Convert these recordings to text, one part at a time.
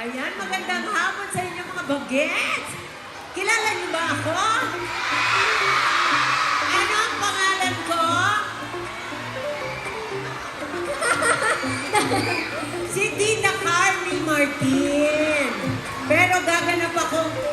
Ayan, magandang hapon sa inyo mga bagets! Kilala niyo ba ako? Ano ang pangalan ko? si Tita Carly Martin. Pero gaganap akong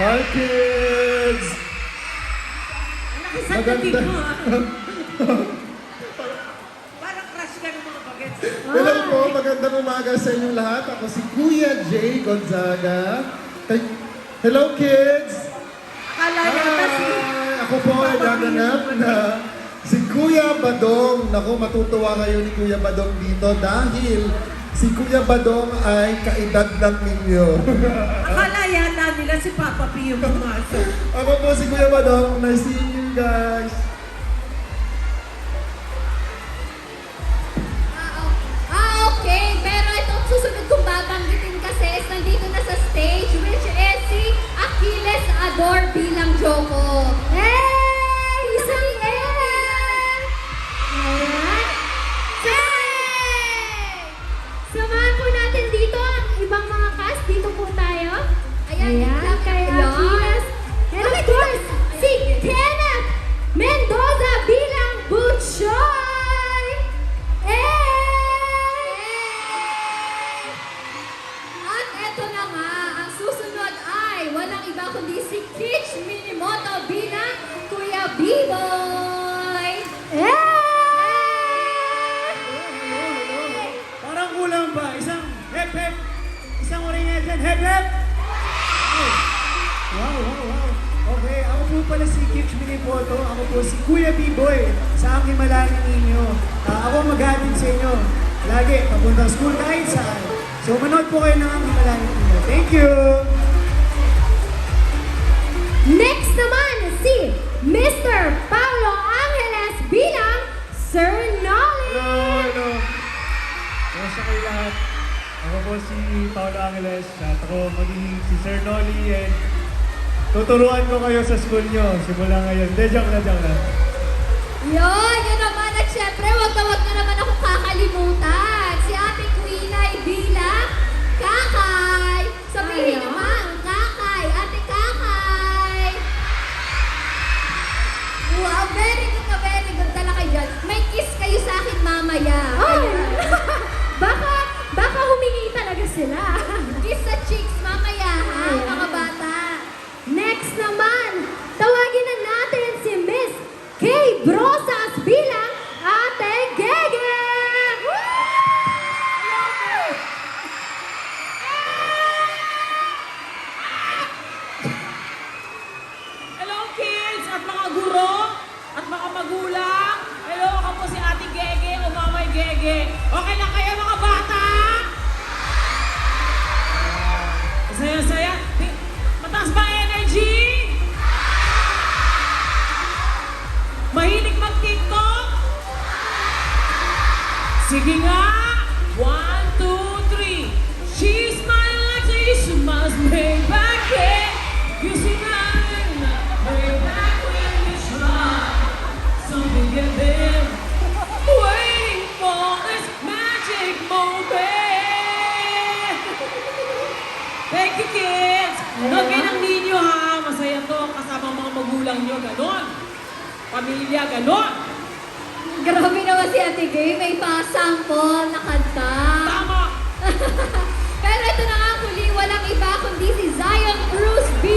Hi kids! Ang nakisandating Maganda. mo ah. Parang crush ka ng mga bagets. Hello po, magandang umaga sa inyong lahat. Ako si Kuya Jay Gonzaga. Thank- Hello kids! Akala yata si... Hi! Ako po ay gaganap na si Kuya Badong. Naku, matutuwa kayo ni Kuya Badong dito dahil si Kuya Badong ay kaedad lang ninyo. Akala yata nila si Papa P yung pumasok. Ako po si Kuya Badong. Nice seeing you guys. Eto na nga, ang susunod ay walang iba kundi si Kitch Minimoto bilang Kuya B-Boy! Parang kulang ba? Isang hep hep. Isang oringan dyan. Hep hep. Wow, wow, wow. Okay, ako po pala si Kitch Minipoto. Ako po si Kuya B-Boy sa ang himalayan ninyo. Ah, ako maghatid sa inyo. Lagi, papuntang school kahit saan. So, manood po kayo ng ang himalayan ninyo. Thank you! Next naman si Mr. Paulo Angeles bilang Sir Nolly! Hello, hello. Kumusta kayo lahat? Ako po si Paolo Angeles at ako magiging si Sir Nolly and tuturuan ko kayo sa school nyo simula ngayon. De, joke lang, joke lang. Yun, yun naman. At syempre, wag na wag na Wow, very good na very good talaga dyan. May kiss kayo sa akin mamaya. Ay! Baka, baka humingi talaga sila. Kiss sa cheeks mamaya, ha, Ayan. Sige nga. One, two, three. She smiles like she smiles way back. You see mine way back when you smile. Something get there. Waiting for this magic moment. Thank you, kids. Nood kayo ng ninyo ha, masaya to kasama mga magulang nyo, ganon. Pamilya, ganon. Grabe naman si Ate Gay, may pasample na kanta. Tama! Pero ito na nga muli, walang iba kundi si Zion Cruz B.